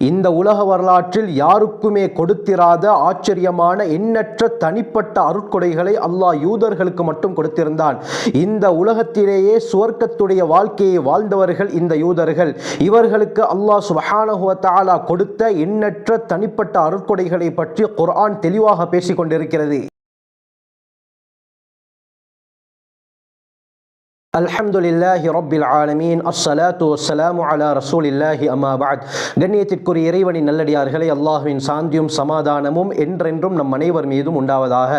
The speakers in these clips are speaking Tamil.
இந்த உலக வரலாற்றில் யாருக்குமே கொடுத்திராத ஆச்சரியமான எண்ணற்ற தனிப்பட்ட அருட்கொடைகளை அல்லாஹ் யூதர்களுக்கு மட்டும் கொடுத்திருந்தான். இந்த உலகத்திலேயே சுவர்க்கத்துடைய வாழ்க்கையை வாழ்ந்தவர்கள் இந்த யூதர்கள். இவர்களுக்கு அல்லாஹ் சுபஹானஹுவத்தாலா கொடுத்த எண்ணற்ற தனிப்பட்ட அருட்கொடைகளை பற்றி குர்ஆன் தெளிவாக பேசிக் கொண்டிருக்கிறது அல்ஹம்துலில்லாஹி ரொப்பில் ஆலமீன். அஸ்ஸலாத்து வஸ்ஸலாமு அலா ரசூலில்லாஹி அம்மாபாத் கண்ணியத்திற்குரிய இறைவனின் நல்லடியார்களை அல்லாஹுவின் சாந்தியும் சமாதானமும் என்றென்றும் நம் அனைவர் மீதும் உண்டாவதாக.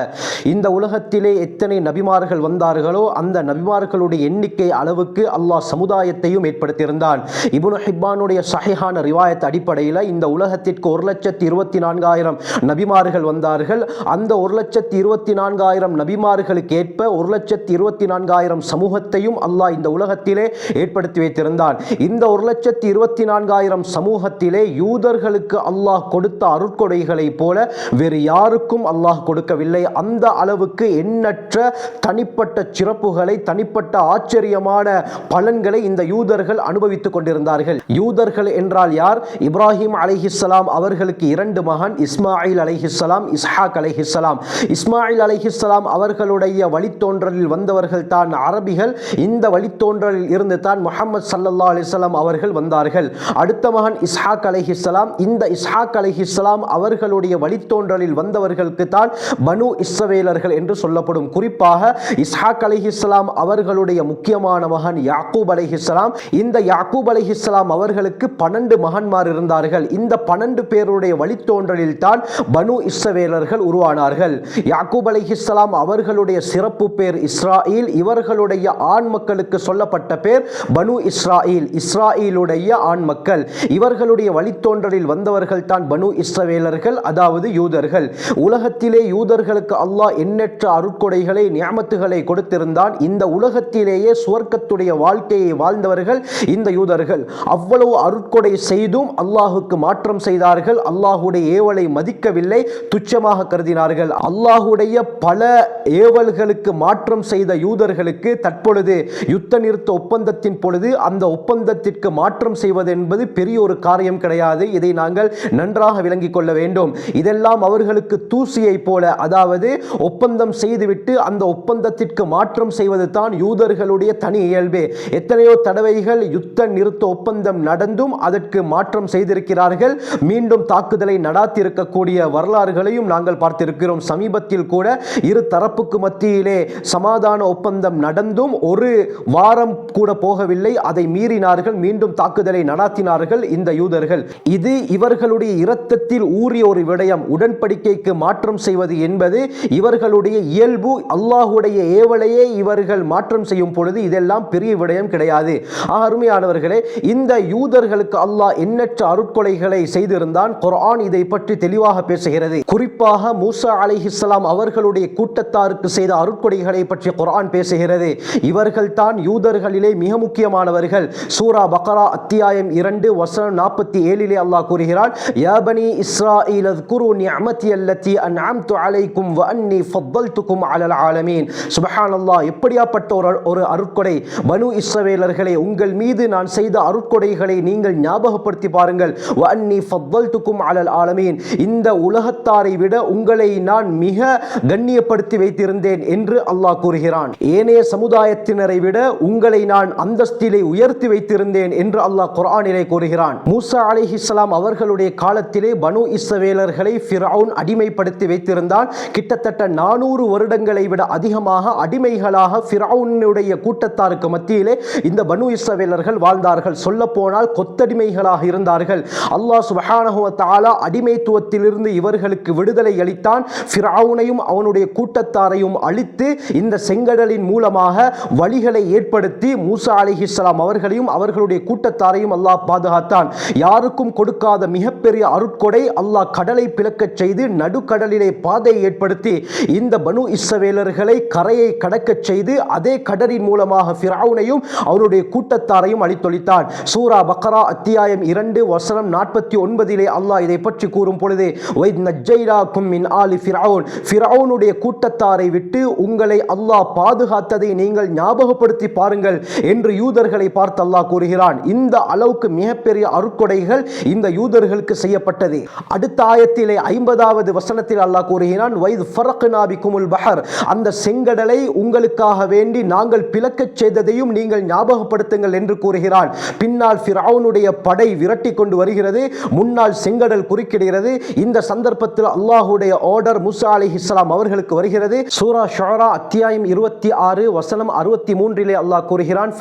இந்த உலகத்திலே எத்தனை நபிமார்கள் வந்தார்களோ அந்த நபிமார்களுடைய எண்ணிக்கை அளவுக்கு அல்லாஹ் சமுதாயத்தையும் ஏற்படுத்தியிருந்தான். இபுனு ஹிப்பானுடைய சஹிஹான ரிவாயத் அடிப்படையில் இந்த உலகத்திற்கு ஒரு லட்சத்தி இருபத்தி நான்காயிரம் நபிமார்கள் வந்தார்கள். அந்த ஒரு லட்சத்தி இருபத்தி நான்காயிரம் நபிமார்களுக்கு ஏற்ப ஒரு லட்சத்தி இருபத்தி நான்காயிரம் சமூகத்தையும் அல்லாஹ் இந்த உலகத்திலே ஏற்படுத்தி வைத்திருந்தான். இந்த ஒரு லட்சத்தி இருபத்தி நான்காயிரம் சமூகத்திலே யூதர்களுக்கு அல்லாஹ் கொடுத்த அருட்கொடைகளைப் போல வேறு யாருக்கும் அல்லாஹ் கொடுக்கவில்லை. அந்த அளவுக்கு எண்ணற்ற தனிப்பட்ட சிறப்புகளை தனிப்பட்ட ஆச்சரியமான பலன்களை இந்த யூதர்கள் அனுபவித்துக் கொண்டிருந்தார்கள். யூதர்கள் என்றால் யார்? இப்ராஹிம் அலைஹிஸ்லாம் அவர்களுக்கு இரண்டு மகன் இஸ்மாயில் அலைஹிஸ்லாம் இஸ்ஹாக் அலைஹிஸ்லாம் இஸ்மாயில் அலைஹிஸ்லாம் அவர்களுடைய வழித்தோன்றலில் வந்தவர்கள் தான் அரபிகள். இந்த வழித்தோன்றலில் இருந்து தான் முகமது சல்லல்லா அலிஸ்லாம் அவர்கள் வந்தார்கள். அடுத்த மகன் இஸ்ஹாக் அலைஹிஸ்ஸலாம் இந்த இஸ்ஹாக் அலைஹிஸ்ஸலாம் அவர்களுடைய வழித்தோன்றலில் வந்தவர்களுக்கு தான் பனு இஸ்ரவேலர்கள் என்று சொல்லப்படும். குறிப்பாக இஸ்ஹாக் அலைஹிஸ்ஸலாம் அவர்களுடைய முக்கியமான மகன் யாக்கூப் அலைஹிஸ்ஸலாம் இந்த யாக்கூப் இஸ்லாம் அவர்களுக்கு பன்னெண்டு மகன்மார் இருந்தார்கள். இந்த பன்னெண்டு பேருடைய வழித்தோன்றலில் தான் பனு இஸ்ரவேலர்கள் உருவானார்கள். யாக்கூப் இஸ்லாம் அவர்களுடைய சிறப்பு பேர் இஸ்ராயில் இவர்களுடைய ஆண் மக்களுக்கு சொல்லப்பட்ட பேர் பனு இஸ்ராயில் இஸ்ராயிலுடைய ஆண் மக்கள் இவர்களுடைய வழித்தோன்றலில் வந்தவர்கள் தான் பனு இஸ்ரவேலர்கள் அதாவது யூதர்கள். உலகத்திலே யூதர்களுக்கு அல்லாஹ் எண்ணற்ற அருட்கொடைகளை நியமத்துகளை கொடுத்திருந்தான். இந்த உலகத்திலேயே சுவர்க்கத்துடைய வாழ்க்கையை வாழ்ந்தவர்கள் இந்த யூதர்கள். அவ்வளவு அருட்கொடை செய்தும் அல்லாஹுக்கு மாற்றம் செய்தார்கள். அல்லாஹுடைய ஏவலை மதிக்கவில்லை துச்சமாக கருதினார்கள். அல்லாஹுடைய பல ஏவல்களுக்கு மாற்றம் செய்த யூதர்களுக்கு தற்பொழுது யுத்த நிறுத்த ஒப்பந்தத்தின் பொழுது அந்த ஒப்பந்தத்திற்கு மாற்றம் செய்வது என்பது பெரிய ஒரு காரியம் கிடையாது. இதை நாங்கள் நன்றாக விளங்கிக் கொள்ள வேண்டும். இதெல்லாம் அவர்களுக்கு தூசியை போல அதாவது ஒப்பந்தம் செய்துவிட்டு அந்த ஒப்பந்தத்திற்கு மாற்றம் செய்வது தான் யூதர்களுடைய தனி இயல்பு. எத்தனையோ தடவைகள் யுத்த நிறுத்த ஒப்பந்தம் நடந்தும் அதற்கு மாற்றம் செய்திருக்கிறார்கள். மீண்டும் தாக்குதலை நடாத்தியிருக்கக்கூடிய வரலாறுகளையும் நாங்கள் பார்த்திருக்கிறோம். சமீபத்தில் கூட இரு தரப்புக்கு மத்தியிலே சமாதான ஒப்பந்தம் நடந்தும் ஒரு ஒரு வாரம் கூட போகவில்லை. அதை மீறினார்கள் மீண்டும் தாக்குதலை நடாத்தினார்கள் இந்த யூதர்கள். இது இவர்களுடைய இரத்தத்தில் ஊறிய ஒரு விடயம். உடன்படிக்கைக்கு மாற்றம் செய்வது என்பது இவர்களுடைய இயல்பு. அல்லாஹுடைய ஏவலையே இவர்கள் மாற்றம் செய்யும் பொழுது இதெல்லாம் பெரிய விடயம் கிடையாது. அருமையானவர்களே இந்த யூதர்களுக்கு அல்லாஹ் எண்ணற்ற அருட்கொலைகளை செய்திருந்தான். குர்ஆன் இதை பற்றி தெளிவாக பேசுகிறது. குறிப்பாக மூசா அலிஹிஸ்லாம் அவர்களுடைய கூட்டத்தாருக்கு செய்த அருட்கொடைகளை பற்றி குர்ஆன் பேசுகிறது. இவர் இவர்கள்தான் யூதர்களிலே மிக முக்கியமானவர்கள். சூரா பக்ரா அத்தியாயம் இரண்டு வசனம் நாற்பத்தி ஏழிலே அல்லாஹ் கூறுகிறான் யாபனி இஸ்ரா இலத்குரு நிஅமதி அல்லத்தி அன்அம்து அலைக்கும் வ அன்னி ஃபத்தல்துக்கும் அலல் ஆலமீன். சுபஹானல்லாஹ் எப்படியாப்பட்ட ஒரு ஒரு அருட்கொடை. மனு இஸ்ரவேலர்களே உங்கள் மீது நான் செய்த அருட்கொடைகளை நீங்கள் ஞாபகப்படுத்தி பாருங்கள். வ அன்னி ஃபத்தல்துக்கும் அலல் ஆலமீன். இந்த உலகத்தாரை விட உங்களை நான் மிக கண்ணியப்படுத்தி வைத்திருந்தேன் என்று அல்லாஹ் கூறுகிறான். ஏனைய சமுதாயத்தின் சமூகத்தினரை விட உங்களை நான் அந்தஸ்திலே உயர்த்தி வைத்திருந்தேன் என்று அல்லாஹ் குரானிலே கூறுகிறான். மூசா அலைஹிஸ்ஸலாம் அவர்களுடைய காலத்திலே பனு இஸ்ரவேலர்களை ஃபிரவுன் அடிமைப்படுத்தி வைத்திருந்தான். கிட்டத்தட்ட நானூறு வருடங்களை விட அதிகமாக அடிமைகளாக ஃபிரவுனுடைய கூட்டத்தாருக்கு மத்தியிலே இந்த பனு இஸ்ரவேலர்கள் வாழ்ந்தார்கள். சொல்ல போனால் கொத்தடிமைகளாக இருந்தார்கள். அல்லாஹ் சுபஹானஹு அடிமைத்துவத்திலிருந்து இவர்களுக்கு விடுதலை அளித்தான். ஃபிரவுனையும் அவனுடைய கூட்டத்தாரையும் அழித்து இந்த செங்கடலின் மூலமாக வழிகளை ஏற்படுத்தி மூசா அலைஹிஸ்ஸலாம் அவர்களையும் அவர்களுடைய கூட்டத்தாரையும் அல்லாஹ் பாதுகாத்தான். யாருக்கும் கொடுக்காத மிகப்பெரிய அருட்கொடை அல்லாஹ் கடலை பிளக்கச் செய்து நடுக்கடலிலே பாதையை ஏற்படுத்தி இந்த பனு இஸ்ரவேலர்களை கரையை கடக்கச் செய்து அதே கடலின் மூலமாக ஃபிரவுனையும் அவருடைய கூட்டத்தாரையும் அழித்தொழித்தான். சூரா பக்ரா அத்தியாயம் இரண்டு வசனம் நாற்பத்தி ஒன்பதிலே அல்லாஹ் இதை பற்றி கூறும் பொழுது வைத் நஜ்ஜைராக்கும் மின் ஆலி ஃபிரவுன். ஃபிரவுனுடைய கூட்டத்தாரை விட்டு உங்களை அல்லாஹ் பாதுகாத்ததை நீங்கள் ஞாபகம் ஞாபகப்படுத்தி பாருங்கள் என்று யூதர்களை பார்த்து அல்லாஹ் கூறுகிறான். இந்த அளவுக்கு மிகப்பெரிய அருக்கொடைகள் இந்த யூதர்களுக்கு செய்யப்பட்டது. அடுத்த ஆயத்திலே ஐம்பதாவது வசனத்தில் அல்லாஹ் கூறுகிறான் வைத் ஃபரக்னாபி குமுல் பஹர். அந்த செங்கடலை உங்களுக்காக வேண்டி நாங்கள் பிளக்கச் செய்ததையும் நீங்கள் ஞாபகப்படுத்துங்கள் என்று கூறுகிறான். பின்னால் ஃபிரௌனுடைய படை விரட்டி கொண்டு வருகிறது முன்னால் செங்கடல் குறுக்கிடுகிறது. இந்த சந்தர்ப்பத்தில் அல்லாஹுடைய ஆர்டர் முசா அலிஹிஸ்லாம் அவர்களுக்கு வருகிறது. சூரா ஷாரா அத்தியாயம் இருபத்தி ஆறு வசனம் அறுபத்தி முப்பத்தி மூன்றிலே அல்லாஹ் கூறுகிறான்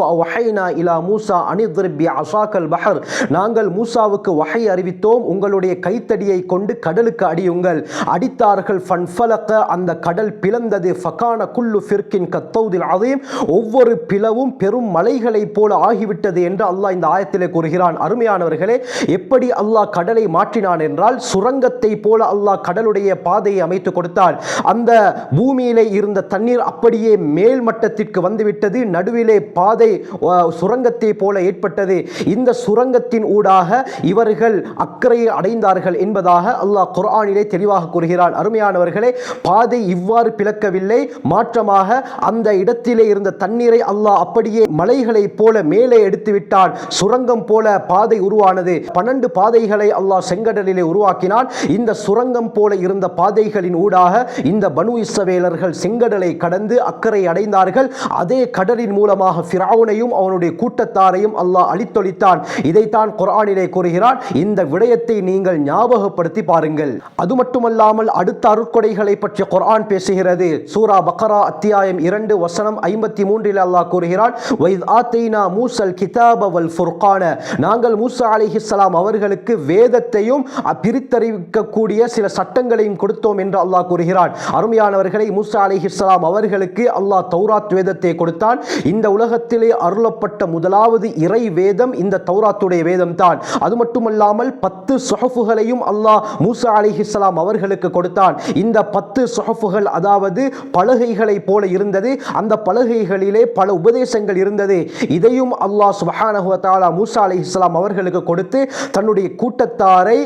இலா மூசா அனித்ரிப் பிஅஸாக்கல் பஹர். நாங்கள் மூசாவுக்கு வகை அறிவித்தோம் உங்களுடைய கைத்தடியை கொண்டு கடலுக்கு அடியுங்கள். அடித்தார்கள் ஃபன்ஃபலக அந்த கடல் பிளந்தது ஃபகான குல்லு ஃபிர்கின் கத்தௌதில் அதீம் ஒவ்வொரு பிளவும் பெரும் மலைகளைப் போல ஆகிவிட்டது என்று அல்லாஹ் இந்த ஆயத்திலே கூறுகிறான். அருமையானவர்களே எப்படி அல்லாஹ் கடலை மாற்றினான் என்றால் சுரங்கத்தை போல அல்லாஹ் கடலுடைய பாதையை அமைத்து கொடுத்தான். அந்த பூமியிலே இருந்த தண்ணீர் அப்படியே மேல் மட்டத்திற்கு விட்டது நடுவிலே பாதை சுரங்கத்தை போல ஏற்பட்டது. இந்த சுரங்கத்தின் ஊடாக இவர்கள் அக்கறையை அடைந்தார்கள் என்பதாக அல்லாஹ் குர்ஆனிலே தெளிவாக கூறுகிறான். அருமையானவர்களே பாதை இவ்வாறு பிளக்கவில்லை. மாற்றமாக அந்த இடத்திலே இருந்த தண்ணீரை அல்லாஹ் அப்படியே மலைகளைப் போல மேலே எடுத்து விட்டான் சுரங்கம் போல பாதை உருவானது. பன்னெண்டு பாதைகளை அல்லாஹ் செங்கடலிலே உருவாக்கினான். இந்த சுரங்கம் போல இருந்த பாதைகளின் ஊடாக இந்த பனு இஸ்ரவேலர்கள் செங்கடலை கடந்து அக்கறை அடைந்தார்கள். அதே கடலின் மூலமாக ஃபிரௌனையும் அவனுடைய கூட்டத்தாரையும் அல்லாஹ் அழித்தொழித்தான். இதைத்தான் குரானிலே கூறுகிறான். இந்த விடயத்தை நீங்கள் ஞாபகப்படுத்தி பாருங்கள். அது மட்டுமல்லாமல் அடுத்த அருட்கொடைகளை பற்றி குரான் பேசுகிறது. சூரா பக்ரா அத்தியாயம் இரண்டு வசனம் ஐம்பத்தி மூன்றில் அல்லாஹ் கூறுகிறான் வைத் ஆத்தைனா மூசல் கிதாப வல் ஃபுர்கான. நாங்கள் மூசா அலிஹிஸ்லாம் அவர்களுக்கு வேதத்தையும் பிரித்தறிவிக்கக்கூடிய சில சட்டங்களையும் கொடுத்தோம் என்று அல்லாஹ் கூறுகிறான். அருமையானவர்களை மூசா அலிஹிஸ்லாம் அவர்களுக்கு அல்லாஹ் தௌராத் வேதத்தை கொடுத்தான். இந்த உலகத்திலே அருளப்பட்ட முதலாவது இறை வேதம் இந்த தௌராத்துடைய வேதம் தான் அது மட்டுமல்லாமல் பத்து சொஹஃபுகளையும் அல்லாஹ் மூசா அலிஹிஸ்லாம் அவர்களுக்கு கொடுத்தான். இந்த பத்து சொஹஃபுகள் அதாவது பலகைகளை போல இருந்தது. அந்த பலகைகளிலே பல உபதேசங்கள் இருந்தது. இதையும் அல்லாஹ் சுபஹானஹுவத்தாலா வ தஆலா மூசா அலிஹிஸ்லாம் அவர்களுக்கு கொடுத்து தன்னுடைய கூட்டத்தாரை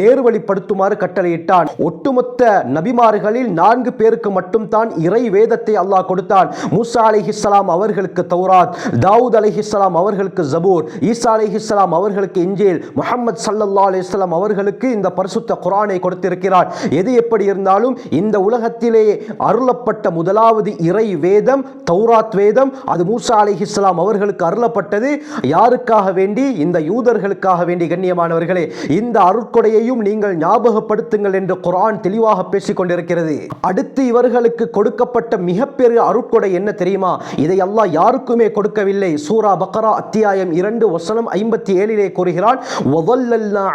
நேர்வழிப்படுத்துமாறு கட்டளையிட்டான். ஒட்டுமொத்த நபிமார்களில் நான்கு பேருக்கு மட்டும்தான் இறை வேதத்தை அல்லாஹ் கொடுத்தான். மூசா அலிஹிஸ்லாம் அவர்களுக்கு தௌராத் தாவூத் அலிஹிஸ்லாம் அவர்களுக்கு ஜபூர் ஈசா அலிஹிஸ்லாம் அவர்களுக்கு இஞ்சேல் முஹம்மது சல்லல்லா அலிஸ்லாம் அவர்களுக்கு இந்த பரிசுத்த குரானை கொடுத்திருக்கிறார். எது எப்படி இருந்தாலும் இந்த உலகத்திலே அருளப்பட்ட முதலாவது இறை வேதம் தௌராத் வேதம் அது மூசா அலிஹிஸ்லாம் அவர்களுக்கு அருளப்பட்டது. யாருக்காக வேண்டி? இந்த யூதர்களுக்காக வேண்டி கண்ணியமானவர்களே இந்த அருட்கொடையையும் நீங்கள் ஞாபகப்படுத்துங்கள் என்று குரான் தெளிவாக பேசிக் கொண்டிருக்கிறது அடுத்து இவர்களுக்கு கொடுக்கப்பட்ட மிகப்பெரிய அருட்கொடை என்ன தெரியுமா? இதை அல்லாஹ் யாருக்குமே கொடுக்கவில்லை. சூரா பக்ரா அத்தியாயம் இரண்டு வசனம் ஐம்பத்தி ஏழிலே கூறுகிறான்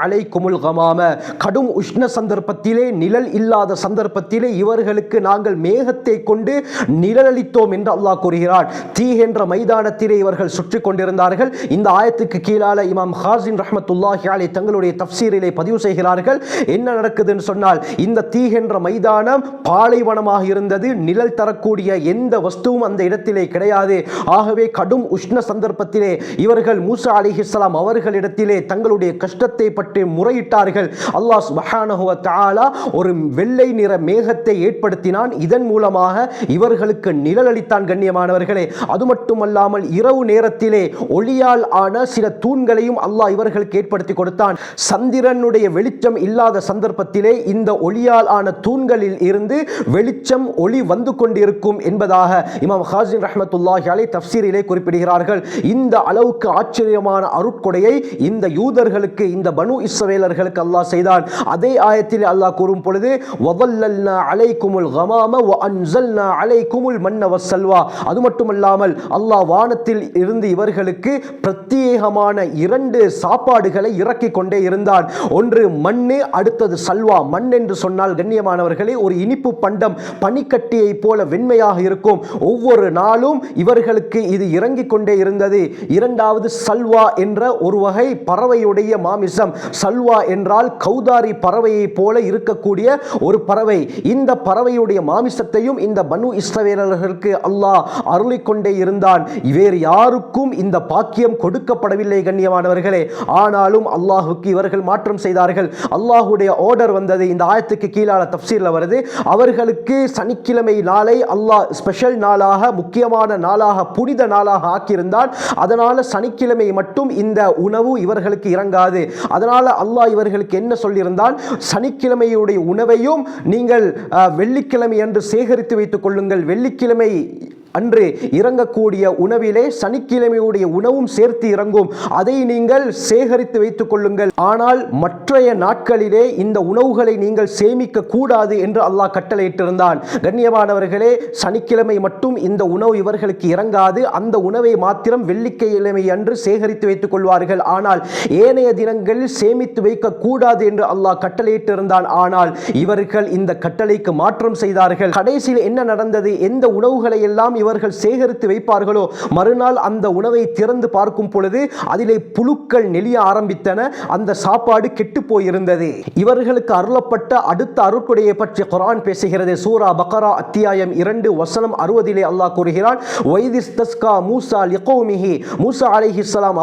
அலை குமுல் கமாம. கடும் உஷ்ண சந்தர்ப்பத்திலே நிழல் இல்லாத சந்தர்ப்பத்திலே இவர்களுக்கு நாங்கள் மேகத்தை கொண்டு நிழலளித்தோம் என்று அல்லாஹ் கூறுகிறான். தீ என்ற மைதானத்திலே இவர்கள் சுற்றி கொண்டிருந்தார்கள். இந்த ஆயத்துக்கு கீழால இமாம் ஹாசின் ரஹமத்துல்லாஹி அலை தங்களுடைய தப்சீரிலே பதிவு செய்கிறார்கள். என்ன நடக்குதுன்னு சொன்னால் இந்த தீ என்ற மைதானம் பாலைவனமாக இருந்தது. நிழல் தரக்கூடிய எந்த வஸ்துவும் அந்த இடத்திலே கிடையாது. ஆகவே கடும் உஷ்ண சந்தர்ப்பத்திலே இவர்கள் மூசா அலிஹிஸ்லாம் அவர்களிடத்திலே தங்களுடைய கஷ்டத்தை பற்றி முறையிட்டார்கள். அல்லாஹ் சுப்ஹானஹு ஒரு வெள்ளை நிற மேகத்தை ஏற்படுத்தினான். இதன் மூலமாக இவர்களுக்கு நிழல் அளித்தான் கண்ணியமானவர்களே. அது மட்டுமல்லாமல் இரவு நேரத்திலே ஒளியால் ஆன சில தூண்களையும் அல்லாஹ் இவர்களுக்கு ஏற்படுத்தி கொடுத்தான். சந்திரனுடைய வெளிச்சம் இல்லாத சந்தர்ப்பத்திலே இந்த ஒளியால் ஆன தூண்களில் இருந்து வெளிச்சம் ஒளி வந்து கொண்டிருக்கும் என்பதாக இமாம் ஹாசின் ரஹமத்துல்லாஹி அலை தப்சீரிலே குறிப்பிடுகிறார்கள் இந்த அளவுக்கு ஆச்சரியமான அருட்கொடையை இந்த யூதர்களுக்கு இந்த பனு இஸ்ரவேலர்களுக்கு அல்லாஹ் செய்தான். அதே ஆயத்தில் அல்லாஹ் கூறும் பொழுது வதல்லல்னா அலைக்குமுல் கமாம வ அன்சல்னா அலைக்குமுல் மன்ன வஸ்ஸல்வா அது மட்டுமல்லாமல் அல்லாஹ் வானத்தில் இருந்து இவர்களுக்கு பிரத்யேகமான இரண்டு சாப்பாடுகளை இறக்கிக் கொண்டே இருந்தான். ஒன்று மண்ணு அடுத்தது சல்வா. மண் என்று சொன்னால் கண்ணியமானவர்களே ஒரு இனிப்பு பண்டம் பனிக்கட்டியை போல வெண்மையாக இருக்கும். ஒவ்வொரு நாளும் இருந்தாலும் இவர்களுக்கு இது இறங்கிக் கொண்டே இருந்தது. இரண்டாவது சல்வா என்ற ஒரு வகை பறவையுடைய மாமிசம். சல்வா என்றால் கௌதாரி பறவையை போல இருக்கக்கூடிய ஒரு பறவை. இந்த பறவையுடைய மாமிசத்தையும் இந்த பனு இஸ்ரவேலர்களுக்கு அல்லாஹ் அருளிக்கொண்டே இருந்தான். வேறு யாருக்கும் இந்த பாக்கியம் கொடுக்கப்படவில்லை கண்ணியமானவர்களே. ஆனாலும் அல்லாஹுக்கு இவர்கள் மாற்றம் செய்தார்கள். அல்லாஹுடைய ஆர்டர் வந்தது. இந்த ஆயத்துக்கு கீழான தப்சீரில் வருது. அவர்களுக்கு சனிக்கிழமை நாளை அல்லாஹ் ஸ்பெஷல் நாளாக முக்கியமான பரிசுத்தமான நாளாக புனித நாளாக ஆக்கியிருந்தால் அதனால் சனிக்கிழமை மட்டும் இந்த உணவு இவர்களுக்கு இறங்காது. அதனால அல்லாஹ் இவர்களுக்கு என்ன சொல்லியிருந்தால் சனிக்கிழமையுடைய உணவையும் நீங்கள் வெள்ளிக்கிழமை அன்று சேகரித்து வைத்துக் கொள்ளுங்கள். வெள்ளிக்கிழமை அன்று இறங்கக்கூடிய உணவிலே சனிக்கிழமையுடைய உணவும் சேர்த்து இறங்கும். அதை நீங்கள் சேகரித்து வைத்துக் கொள்ளுங்கள். ஆனால் மற்றைய நாட்களிலே இந்த உணவுகளை நீங்கள் சேமிக்க கூடாது என்று அல்லாஹ் கட்டளையிட்டிருந்தான். கண்ணியமானவர்களே சனிக்கிழமை மட்டும் இந்த உணவு இவர்களுக்கு இறங்காது. அந்த உணவை மாத்திரம் வெள்ளிக்கிழமை அன்று சேகரித்து வைத்துக் கொள்வார்கள். ஆனால் ஏனைய தினங்களில் சேமித்து வைக்க கூடாது என்று அல்லாஹ் கட்டளையிட்டிருந்தான். ஆனால் இவர்கள் இந்த கட்டளைக்கு மாற்றம் செய்தார்கள். கடைசியில் என்ன நடந்தது? எந்த உணவுகளை எல்லாம் இவர்கள் சேகரித்து வைப்பார்களோ? மறுநாள் அந்த உணவை திறந்து பார்க்கும் பொழுது அதிலே புழுக்கள் நெளிய ஆரம்பித்தன. அந்த சாப்பாடு கெட்டு போயிருந்தது. இவர்களுக்கு அருளப்பட்ட அடுத்த அருட்கொடையை பற்றி குரான் பேசுகிறது. சூரா பக்கரா அத்தியாயம் இரண்டு வசனம் அறுபதிலே அல்லாஹ் கூறுகிறான் வைதிஸ்தஸ்கா மூசா லிகௌமிஹி. மூசா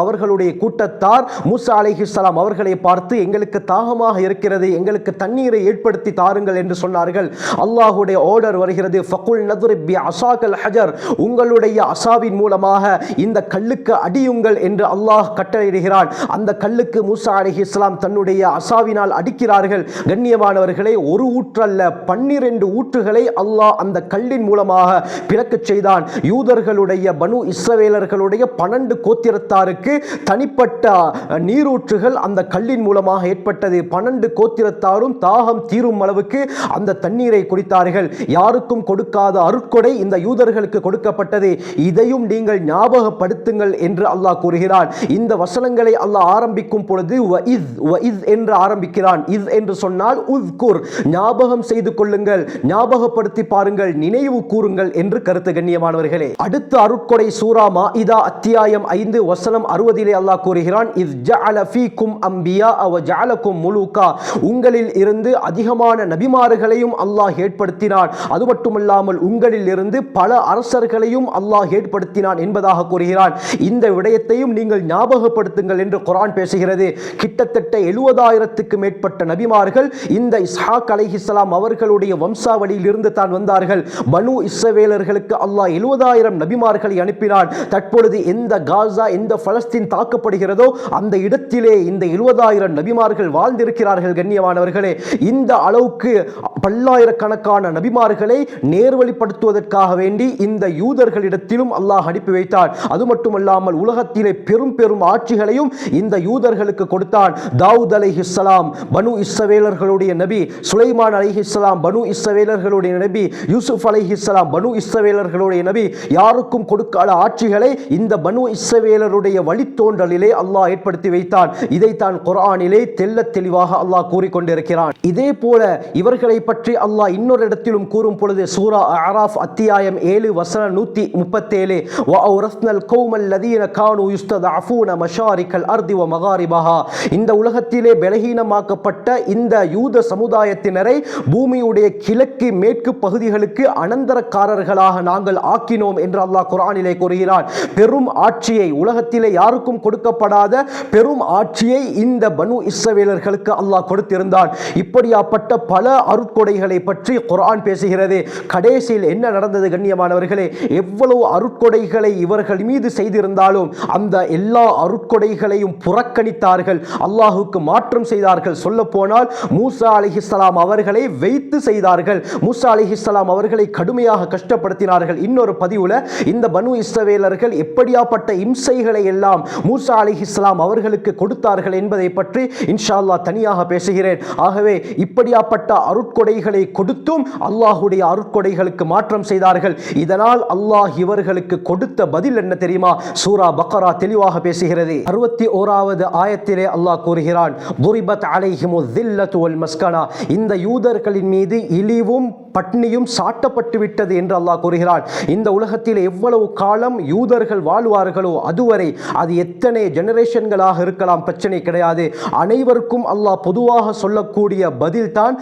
அவர்களுடைய கூட்டத்தார் மூசா அலிஹிஸ்லாம் அவர்களை பார்த்து எங்களுக்கு தாகமாக இருக்கிறது எங்களுக்கு தண்ணீரை ஏற்படுத்தி தாருங்கள் என்று சொன்னார்கள். அல்லாஹுடைய ஆர்டர் வருகிறது ஃபகுல் நதுரிப் பி அசாக்கல் ஹஜர். சிலர் உங்களுடைய அசாவின் மூலமாக இந்த கல்லுக்கு அடியுங்கள் என்று அல்லாஹ் கட்டளையிடுகிறான். அந்த கல்லுக்கு மூசா அலைஹிஸ்ஸலாம் தன்னுடைய அசாவினால் அடிக்கிறார்கள். கண்ணியமானவர்களை ஒரு ஊற்றல்ல பன்னிரண்டு ஊற்றுகளை அல்லாஹ் அந்த கல்லின் மூலமாக பிறக்கச் செய்தான். யூதர்களுடைய பனு இஸ்ரவேலர்களுடைய பன்னெண்டு கோத்திரத்தாருக்கு தனிப்பட்ட நீரூற்றுகள் அந்த கல்லின் மூலமாக ஏற்பட்டது. பன்னெண்டு கோத்திரத்தாரும் தாகம் தீரும் அளவுக்கு அந்த தண்ணீரை குடித்தார்கள். யாருக்கும் கொடுக்காத அருட்கொடை இந்த யூதர்களுக்கு உங்களுக்கு கொடுக்கப்பட்டது. இதையும் நீங்கள் ஞாபகப்படுத்துங்கள் என்று அல்லாஹ் கூறுகிறான். இந்த வசனங்களை அல்லாஹ் ஆரம்பிக்கும் பொழுது வஇஸ் வஇஸ் என்று ஆரம்பிக்கிறான். இஸ் என்று சொன்னால் உஸ்குர் ஞாபகம் செய்து கொள்ளுங்கள் ஞாபகப்படுத்தி பாருங்கள் நினைவு கூறுங்கள் என்று கருத்து கண்ணியமானவர்களே. அடுத்த அருட்கொடை சூரா மாஇதா அத்தியாயம் ஐந்து வசனம் அறுபதிலே அல்லாஹ் கூறுகிறான் இஸ் ஜஅல ஃபீக்கும் அம்பியா அவ ஜஅலக்கும் முலூகா உங்களில் இருந்து அதிகமான நபிமார்களையும் அல்லாஹ் ஏற்படுத்தினான். அது மட்டுமல்லாமல் உங்களில் இருந்து பல அரசு அரசர்களையும் அல்லாஹ் ஏற்படுத்தினான் என்பதாக கூறுகிறான். இந்த விடயத்தையும் நீங்கள் ஞாபகப்படுத்துங்கள் என்று குரான் பேசுகிறது. கிட்டத்தட்ட எழுபதாயிரத்துக்கு மேற்பட்ட நபிமார்கள் இந்த இஸ்ஹாக் அலைஹிஸ்லாம் அவர்களுடைய வம்சாவளியில் இருந்து தான் வந்தார்கள். பனு இஸ்ரவேலர்களுக்கு அல்லாஹ் எழுபதாயிரம் நபிமார்களை அனுப்பினான். தற்பொழுது எந்த காசா எந்த பலஸ்தீன் தாக்கப்படுகிறதோ அந்த இடத்திலே இந்த எழுபதாயிரம் நபிமார்கள் வாழ்ந்திருக்கிறார்கள் கண்ணியமானவர்களே. இந்த அளவுக்கு பல்லாயிரக்கணக்கான நபிமார்களை நேர்வழிப்படுத்துவதற்காக வேண்டி இந்த இந்த யூதர்களிடத்திலும் அல்லாஹ் அனுப்பி வைத்தான் அது மட்டுமல்லாமல் உலகத்திலே பெரும் பெரும் ஆட்சிகளையும் இந்த யூதர்களுக்கு கொடுத்தான். தாவூத் அலை இஸ்லாம் பனு இஸ்ரவேலர்களுடைய நபி சுலைமான் அலை இஸ்லாம் பனு இஸ்ரவேலர்களுடைய நபி யூசுப் அலை இஸ்லாம் பனு இஸ்ரவேலர்களுடைய நபி யாருக்கும் கொடுக்காத ஆட்சிகளை இந்த பனு இஸ்ரவேலருடைய வழித்தோன்றலிலே அல்லாஹ் ஏற்படுத்தி வைத்தான். இதைத்தான் குரானிலே தெல்ல தெளிவாக அல்லாஹ் கூறிக்கொண்டிருக்கிறான். இதே போல இவர்களை பற்றி அல்லாஹ் இன்னொரு இடத்திலும் கூறும் பொழுது சூரா அராஃப் அத்தியாயம் ஏழு வசனம் நூத்தி முப்பத்தேழு கௌமல் லதீன கானு மஷாரிக்கல் அர்தி வ மகாரிபஹா இந்த உலகத்திலே பலகீனமாக்கப்பட்ட இந்த யூத சமுதாயத்தினரை பூமியுடைய கிழக்கு மேற்கு பகுதிகளுக்கு அனந்தரக்காரர்களாக நாங்கள் ஆக்கினோம் என்று அல்லாஹ் குரானிலே கூறுகிறான். பெரும் ஆட்சியை உலகத்திலே யாருக்கும் கொடுக்கப்படாத பெரும் ஆட்சியை இந்த பனு இஸ்ரவேலர்களுக்கு அல்லாஹ் கொடுத்திருந்தான். இப்படியாப்பட்ட பல அருட்கொடைகளை பற்றி குரான் பேசுகிறது. கடைசியில் என்ன நடந்தது கண்ணியமானவர்கள்? எவ்வளவு அருட்கொடைகளை இவர்கள் மீது செய்திருந்தாலும் அந்த எல்லா அருட்கொடைகளையும் புறக்கணித்தார்கள். அல்லாஹுக்கு மாற்றம் செய்தார்கள். சொல்ல போனால் மூசா அலிஹிஸ்லாம் அவர்களை வைத்து செய்தார்கள். மூசா அலிஹிஸ்லாம் அவர்களை கடுமையாக கஷ்டப்படுத்தினார்கள். இன்னொரு பதிவுல இந்த பனு இஸ்ரவேலர்கள் எப்படியாப்பட்ட இம்சைகளை எல்லாம் மூசா அலிஹிஸ்லாம் அவர்களுக்கு கொடுத்தார்கள் என்பதை பற்றி இன்ஷா அல்லா தனியாக பேசுகிறேன். ஆகவே இப்படியாப்பட்ட அருட்கொடைகளை கொடுத்தும் அல்லாஹுடைய அருட்கொடைகளுக்கு மாற்றம் செய்தார்கள். இதனால் அல்லாஹ் இவர்களுக்கு கொடுத்த பதில் என்ன தெரியுமா? சூரா பக்கரா தெளிவாக பேசுகிறது. அறுபத்தி ஓராவது ஆயத்திலே அல்லாஹ் கூறுகிறான் துரிபத் அலைஹிமு தில்லத்து மஸ்கனா. இந்த யூதர்களின் மீது இழிவும் பட்னியும் சாட்டப்பட்டு விட்டது என்று அல்லாஹ் கூறுகிறான். இந்த உலகத்தில் எவ்வளவு காலம் யூதர்கள் வாழ்வார்களோ அதுவரை அது எத்தனை ஜெனரேஷன்களாக இருக்கலாம் பிரச்சனை கிடையாது. அனைவருக்கும் அல்லாஹ் பொதுவாக சொல்லக்கூடிய பதில் தான்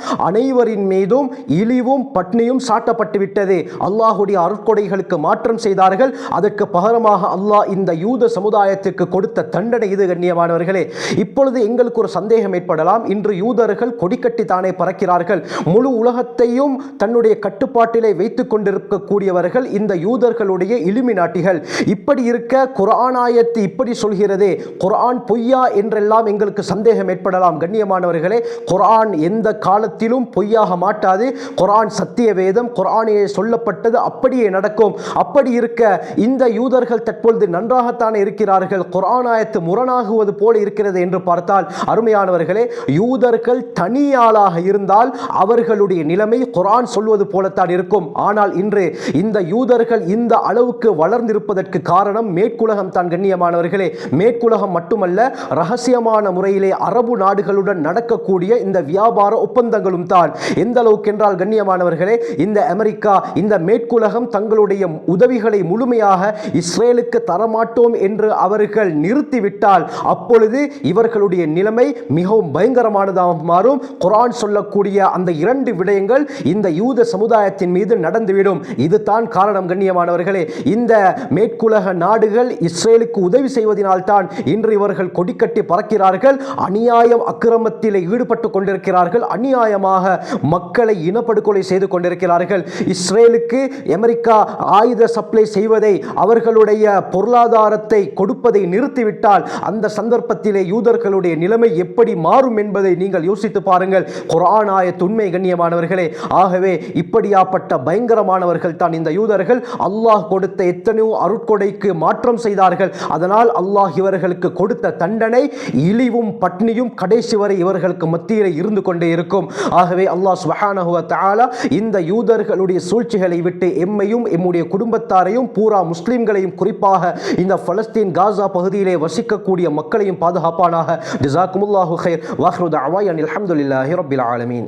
மீதும் இழிவும் பட்னியும் சாட்டப்பட்டு விட்டது. அல்லாஹுடைய அருட்கொடைகளுக்கு மாற்றம் செய்தார்கள். அதற்கு பகரமாக அல்லாஹ் இந்த யூத சமுதாயத்துக்கு கொடுத்த தண்டனை இது கண்ணியமானவர்களே. இப்பொழுது எங்களுக்கு ஒரு சந்தேகம் ஏற்படலாம். இன்று யூதர்கள் கொடிக்கட்டி தானே பறக்கிறார்கள். முழு உலகத்தையும் தன்னுடைய கட்டுப்பாட்டிலே வைத்துக் கொண்டிருக்கக்கூடியவர்கள் இந்த யூதர்களுடைய இலுமி நாட்டிகள். இப்படி இருக்க குரானாயத்து இப்படி சொல்கிறதே. குரான் பொய்யா என்றெல்லாம் எங்களுக்கு சந்தேகம் ஏற்படலாம். கண்ணியமானவர்களே குரான் எந்த காலத்திலும் பொய்யாக மாட்டாது. குரான் சத்திய வேதம் குர்ஆனிலே சொல்லப்பட்டது அப்படியே நடக்கும். அப்படி இருக்க இந்த யூதர்கள் தற்பொழுது நன்றாகத்தானே இருக்கிறார்கள். குரானாயத்து முரணாகுவது போல இருக்கிறது என்று பார்த்தால் அருமையானவர்களே யூதர்கள் தனியாளாக இருந்தால் அவர்களுடைய நிலைமை குரான் சொல்வது போலத்தான் இருக்கும். ஆனால் இன்று இந்த யூதர்கள் இந்த அளவுக்கு வளர்ந்திருப்பதற்கு காரணம் மேற்குலகம் தான் கண்ணியமானவர்களே. மேற்குலகம் மட்டுமல்ல ரகசியமான முறையிலே அரபு நாடுகளுடன் நடக்கக்கூடிய இந்த வியாபார ஒப்பந்தங்களும் தான். எந்த அளவுக்கு என்றால் கண்ணியமானவர்களே இந்த அமெரிக்கா இந்த மேற்குலகம் தங்களுடைய உதவிகளை முழுமையாக இஸ்ரேலுக்கு தரமாட்டோம் என்று அவர்கள் நிறுத்திவிட்டால் அப்பொழுது இவர்களுடைய நிலைமை மிகவும் பயங்கரமானதாக மாறும். குரான் சொல்லக்கூடிய அந்த இரண்டு விடயங்கள் இந்த யூத சமுதாயத்தின் மீது நடந்துவிடும். இதுதான் காரணம் கண்ணியமானவர்களே. இந்த மேற்குலக நாடுகள் இஸ்ரேலுக்கு உதவி செய்வதனால்தான் இன்று இவர்கள் கொடிக்கட்டி பறக்கிறார்கள் அநியாயம் அக்கிரமத்தில் ஈடுபட்டு கொண்டிருக்கிறார்கள் அநியாயமாக மக்களை இனப்படுகொலை செய்து கொண்டிருக்கிறார்கள். இஸ்ரேலுக்கு அமெரிக்கா ஆயுத சப்ளை செய்வதை அவர்களுடைய பொருளாதாரத்தை கொடுப்பதை நிறுத்திவிட்டால் அந்த சந்தர்ப்பத்திலே யூதர்களுடைய நிலைமை எப்படி மாறும் என்பதை நீங்கள் யோசித்து பாருங்கள். குரான் துண்மை கண்ணியமானவர்களே ஆகவே இப்படியாப்பட்ட பயங்கரமானவர்கள் தான் இந்த யூதர்கள். அல்லாஹ் கொடுத்த எத்தனையோ அருட்கொடைக்கு மாற்றம் செய்தார்கள். அதனால் அல்லாஹ் இவர்களுக்கு கொடுத்த தண்டனை இழிவும் பட்னியும் கடைசி வரை இவர்களுக்கு மத்தியில் இருந்து கொண்டே இருக்கும். ஆகவே அல்லாஹ் சுபஹானஹு தாலா இந்த யூதர்களுடைய சூழ்ச்சிகளை விட்டு எம்மையும் எம்முடைய குடும்பத்தாரையும் பூரா முஸ்லிம்களையும் குறிப்பாக இந்த பலஸ்தீன் காசா பகுதியிலே வசிக்கக்கூடிய மக்களையும் பாதுகாப்பானாக. ஜிசாக்குமுல்லாஹு ஹைர் வாஹ்ரு அவாய் அனில் அஹமதுல்லாஹி ரபில் ஆலமீன்.